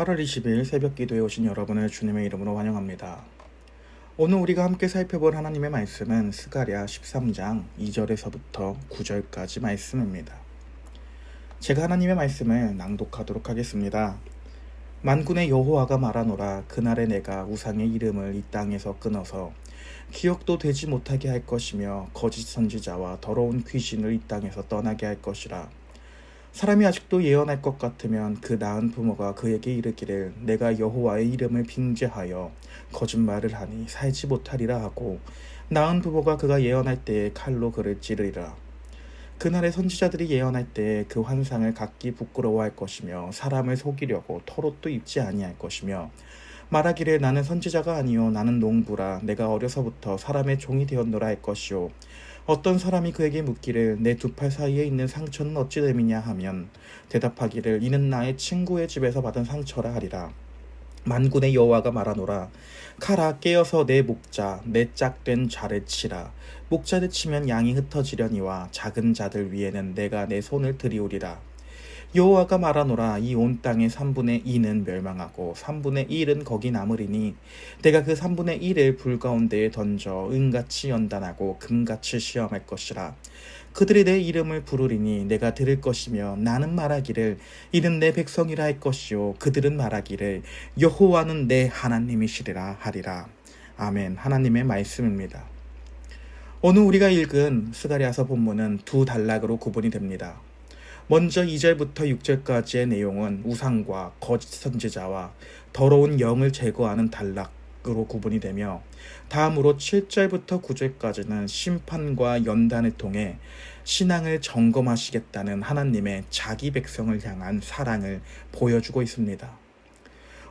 8월 20일 새벽 기도에 오신 여러분을 주님의 이름으로 환영합니다. 오늘 우리가 함께 살펴볼 하나님의 말씀은 스가랴 13장 2절에서부터 9절까지 말씀입니다. 제가 하나님의 말씀을 낭독하도록 하겠습니다. 만군의 여호와가 말하노라 그날에 내가 우상의 이름을 이 땅에서 끊어서 기억도 되지 못하게 할 것이며 거짓 선지자와 더러운 귀신을 이 땅에서 떠나게 할 것이라 사람이 아직도 예언할 것 같으면 그 나은 부모가 그에게 이르기를 내가 여호와의 이름을 빙죄하여 거짓말을 하니 살지 못하리라 하고 나은 부모가 그가 예언할 때에 칼로 그를 찌르리라. 그날의 선지자들이 예언할 때에 그 환상을 갖기 부끄러워할 것이며 사람을 속이려고 털옷도 입지 아니할 것이며 말하기를 나는 선지자가 아니요 나는 농부라. 내가 어려서부터 사람의 종이 되었노라 할 것이요 어떤 사람이 그에게 묻기를 내 두 팔 사이에 있는 상처는 어찌 됨이냐 하면 대답하기를 이는 나의 친구의 집에서 받은 상처라 하리라. 만군의 여호와가 말하노라. 카라 깨어서 내 목자 내 짝된 자를 치라. 목자를 치면 양이 흩어지려니와 작은 자들 위에는 내가 내 손을 들이우리라 여호와가 말하노라 이 온 땅의 3분의 2는 멸망하고 3분의 1은 거기 남으리니 내가 그 3분의 1을 불 가운데에 던져 은같이 연단하고 금같이 시험할 것이라 그들이 내 이름을 부르리니 내가 들을 것이며 나는 말하기를 이는 내 백성이라 할 것이요 그들은 말하기를 여호와는 내 하나님이시리라 하리라 아멘 하나님의 말씀입니다. 오늘 우리가 읽은 스가리아서 본문은 두 단락으로 구분이 됩니다. 먼저 2절부터 6절까지의 내용은 우상과 거짓 선지자와 더러운 영을 제거하는 단락으로 구분이 되며 다음으로 7절부터 9절까지는 심판과 연단을 통해 신앙을 점검하시겠다는 하나님의 자기 백성을 향한 사랑을 보여주고 있습니다.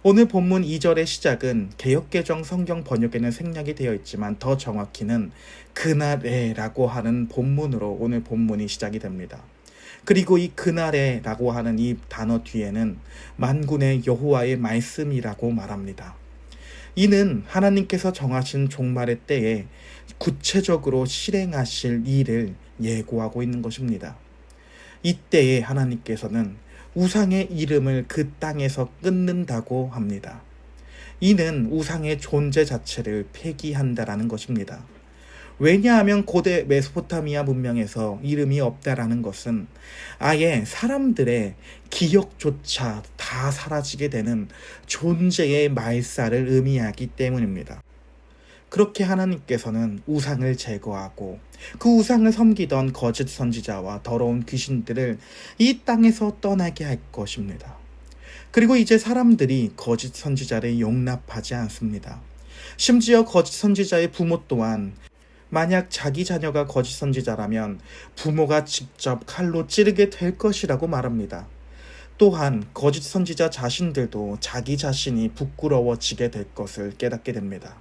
오늘 본문 2절의 시작은 개혁개정 성경 번역에는 생략이 되어 있지만 더 정확히는 그날에라고 하는 본문으로 오늘 본문이 시작이 됩니다. 그리고 이 그날에라고 하는 이 단어 뒤에는 만군의 여호와의 말씀이라고 말합니다. 이는 하나님께서 정하신 종말의 때에 구체적으로 실행하실 일을 예고하고 있는 것입니다. 이때에 하나님께서는 우상의 이름을 그 땅에서 끊는다고 합니다. 이는 우상의 존재 자체를 폐기한다라는 것입니다. 왜냐하면 고대 메소포타미아 문명에서 이름이 없다라는 것은 아예 사람들의 기억조차 다 사라지게 되는 존재의 말살을 의미하기 때문입니다. 그렇게 하나님께서는 우상을 제거하고 그 우상을 섬기던 거짓 선지자와 더러운 귀신들을 이 땅에서 떠나게 할 것입니다. 그리고 이제 사람들이 거짓 선지자를 용납하지 않습니다. 심지어 거짓 선지자의 부모 또한 만약 자기 자녀가 거짓 선지자라면 부모가 직접 칼로 찌르게 될 것이라고 말합니다. 또한 거짓 선지자 자신들도 자기 자신이 부끄러워지게 될 것을 깨닫게 됩니다.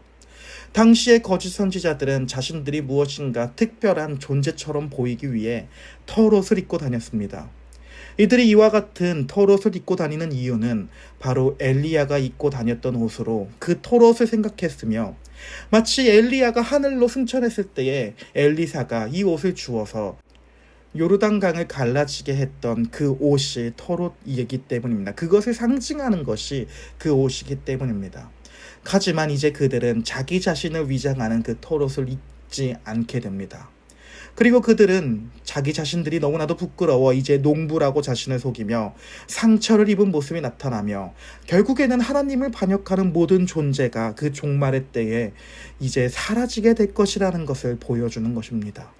당시의 거짓 선지자들은 자신들이 무엇인가 특별한 존재처럼 보이기 위해 털옷을 입고 다녔습니다. 이들이 이와 같은 털옷을 입고 다니는 이유는 바로 엘리야가 입고 다녔던 옷으로 그 털옷을 생각했으며 마치 엘리야가 하늘로 승천했을 때에 엘리사가 이 옷을 주어서 요르단강을 갈라지게 했던 그 옷이 털옷이기 때문입니다. 그것을 상징하는 것이 그 옷이기 때문입니다. 하지만 이제 그들은 자기 자신을 위장하는 그 털옷을 입지 않게 됩니다. 그리고 그들은 자기 자신들이 너무나도 부끄러워 이제 농부라고 자신을 속이며 상처를 입은 모습이 나타나며 결국에는 하나님을 반역하는 모든 존재가 그 종말의 때에 이제 사라지게 될 것이라는 것을 보여주는 것입니다.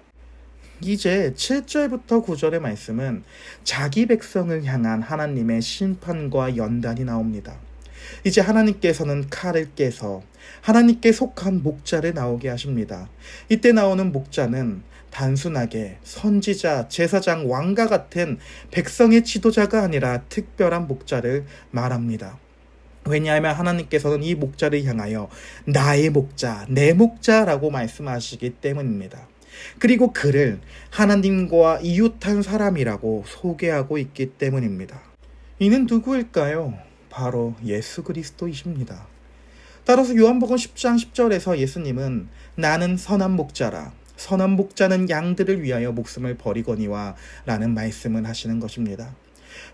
이제 7절부터 9절의 말씀은 자기 백성을 향한 하나님의 심판과 연단이 나옵니다. 이제 하나님께서는 칼을 깨서 하나님께 속한 목자를 나오게 하십니다. 이때 나오는 목자는 단순하게 선지자, 제사장, 왕과 같은 백성의 지도자가 아니라 특별한 목자를 말합니다. 왜냐하면 하나님께서는 이 목자를 향하여 나의 목자, 내 목자라고 말씀하시기 때문입니다. 그리고 그를 하나님과 이웃한 사람이라고 소개하고 있기 때문입니다. 이는 누구일까요? 바로 예수 그리스도이십니다. 따라서 요한복음 10장 10절에서 예수님은 나는 선한 목자라 선한 목자는 양들을 위하여 목숨을 버리거니와 라는 말씀을 하시는 것입니다.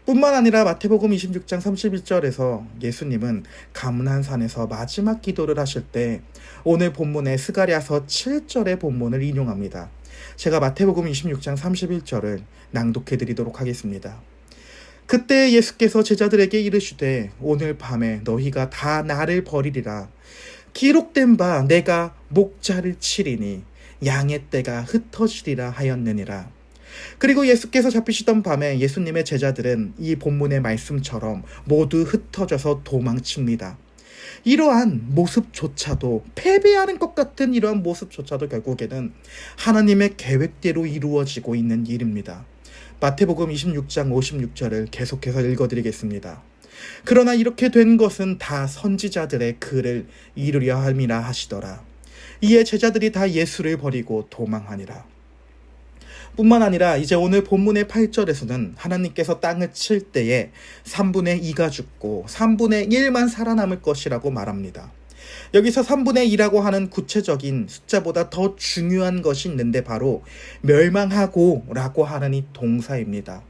뿐만 아니라 마태복음 26장 31절에서 예수님은 감난 산에서 마지막 기도를 하실 때 오늘 본문의 스가랴서 7절의 본문을 인용합니다. 제가 마태복음 26장 31절을 낭독해 드리도록 하겠습니다. 그때 예수께서 제자들에게 이르시되 오늘 밤에 너희가 다 나를 버리리라 기록된 바 내가 목자를 치리니 양의 떼가 흩어지리라 하였느니라. 그리고 예수께서 잡히시던 밤에 예수님의 제자들은 이 본문의 말씀처럼 모두 흩어져서 도망칩니다. 이러한 모습조차도 패배하는 것 같은 이러한 모습조차도 결국에는 하나님의 계획대로 이루어지고 있는 일입니다. 마태복음 26장 56절을 계속해서 읽어드리겠습니다. 그러나 이렇게 된 것은 다 선지자들의 글을 이루려 함이라 하시더라. 이에 제자들이 다 예수를 버리고 도망하니라. 뿐만 아니라 이제 오늘 본문의 8절에서는 하나님께서 땅을 칠 때에 3분의 2가 죽고 3분의 1만 살아남을 것이라고 말합니다. 여기서 3분의 2라고 하는 구체적인 숫자보다 더 중요한 것이 있는데 바로 멸망하고 라고 하는 이 동사입니다.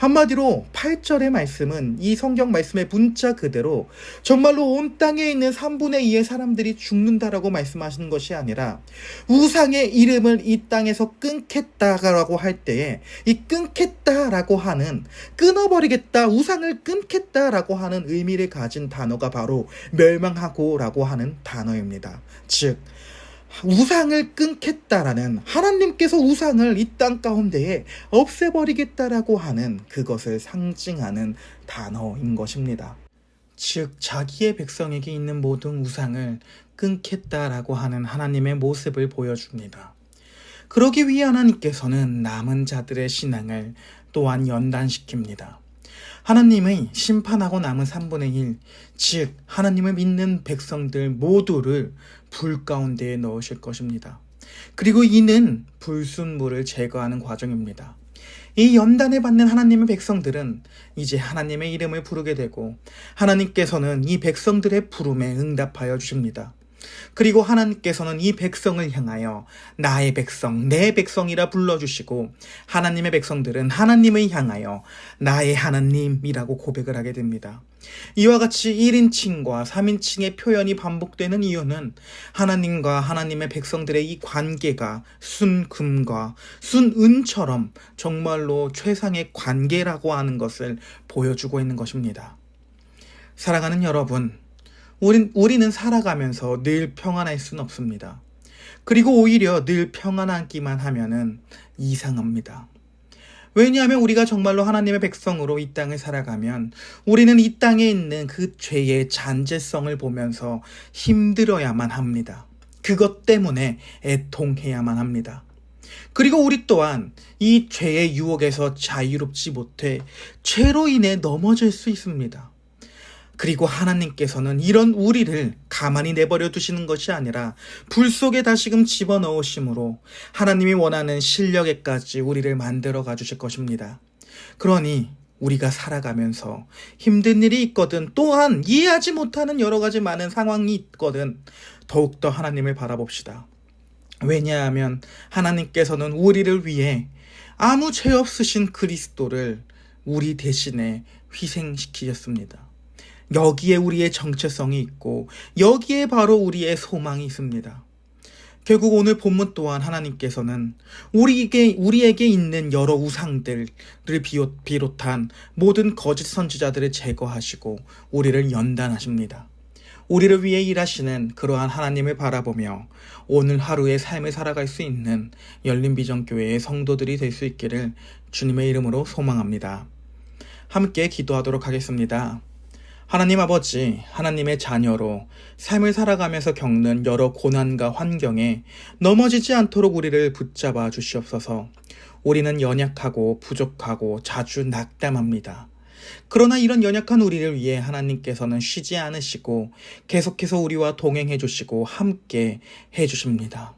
한마디로 8절의 말씀은 이 성경 말씀의 문자 그대로 정말로 온 땅에 있는 3분의 2의 사람들이 죽는다라고 말씀하시는 것이 아니라 우상의 이름을 이 땅에서 끊겠다라고 할 때에 이 끊겠다라고 하는 끊어버리겠다 우상을 끊겠다라고 하는 의미를 가진 단어가 바로 멸망하고라고 하는 단어입니다. 즉 우상을 끊겠다라는 하나님께서 우상을 이 땅 가운데에 없애버리겠다라고 하는 그것을 상징하는 단어인 것입니다. 즉 자기의 백성에게 있는 모든 우상을 끊겠다라고 하는 하나님의 모습을 보여줍니다. 그러기 위해 하나님께서는 남은 자들의 신앙을 또한 연단시킵니다. 하나님의 심판하고 남은 3분의 1, 즉 하나님을 믿는 백성들 모두를 불 가운데에 넣으실 것입니다. 그리고 이는 불순물을 제거하는 과정입니다. 이 연단을 받는 하나님의 백성들은 이제 하나님의 이름을 부르게 되고 하나님께서는 이 백성들의 부름에 응답하여 주십니다. 그리고 하나님께서는 이 백성을 향하여 나의 백성, 내 백성이라 불러주시고 하나님의 백성들은 하나님을 향하여 나의 하나님이라고 고백을 하게 됩니다. 이와 같이 1인칭과 3인칭의 표현이 반복되는 이유는 하나님과 하나님의 백성들의 이 관계가 순금과 순은처럼 정말로 최상의 관계라고 하는 것을 보여주고 있는 것입니다. 사랑하는 여러분, 우린, 우리는 살아가면서 늘 평안할 수는 없습니다. 그리고 오히려 늘 평안하기만 하면은 이상합니다. 왜냐하면 우리가 정말로 하나님의 백성으로 이 땅을 살아가면 우리는 이 땅에 있는 그 죄의 잔재성을 보면서 힘들어야만 합니다. 그것 때문에 애통해야만 합니다. 그리고 우리 또한 이 죄의 유혹에서 자유롭지 못해 죄로 인해 넘어질 수 있습니다. 그리고 하나님께서는 이런 우리를 가만히 내버려 두시는 것이 아니라 불 속에 다시금 집어넣으심으로 하나님이 원하는 실력에까지 우리를 만들어 가 주실 것입니다. 그러니 우리가 살아가면서 힘든 일이 있거든 또한 이해하지 못하는 여러 가지 많은 상황이 있거든 더욱더 하나님을 바라봅시다. 왜냐하면 하나님께서는 우리를 위해 아무 죄 없으신 그리스도를 우리 대신에 희생시키셨습니다. 여기에 우리의 정체성이 있고 여기에 바로 우리의 소망이 있습니다. 결국 오늘 본문 또한 하나님께서는 우리에게, 우리에게 있는 여러 우상들을 비롯, 비롯한 모든 거짓 선지자들을 제거하시고 우리를 연단하십니다. 우리를 위해 일하시는 그러한 하나님을 바라보며 오늘 하루의 삶을 살아갈 수 있는 열린비전교회의 성도들이 될 수 있기를 주님의 이름으로 소망합니다. 함께 기도하도록 하겠습니다. 하나님 아버지, 하나님의 자녀로 삶을 살아가면서 겪는 여러 고난과 환경에 넘어지지 않도록 우리를 붙잡아 주시옵소서. 우리는 연약하고 부족하고 자주 낙담합니다. 그러나 이런 연약한 우리를 위해 하나님께서는 쉬지 않으시고 계속해서 우리와 동행해 주시고 함께 해 주십니다.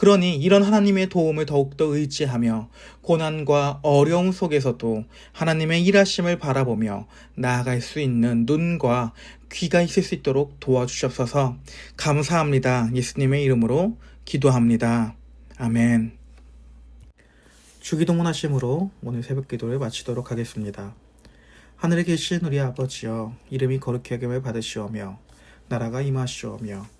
그러니 이런 하나님의 도움을 더욱더 의지하며 고난과 어려움 속에서도 하나님의 일하심을 바라보며 나아갈 수 있는 눈과 귀가 있을 수 있도록 도와주시옵소서 감사합니다. 예수님의 이름으로 기도합니다. 아멘. 주기도문 하심으로 오늘 새벽 기도를 마치도록 하겠습니다. 하늘에 계신 우리 아버지여 이름이 거룩히 여김을 받으시오며 나라가 임하시오며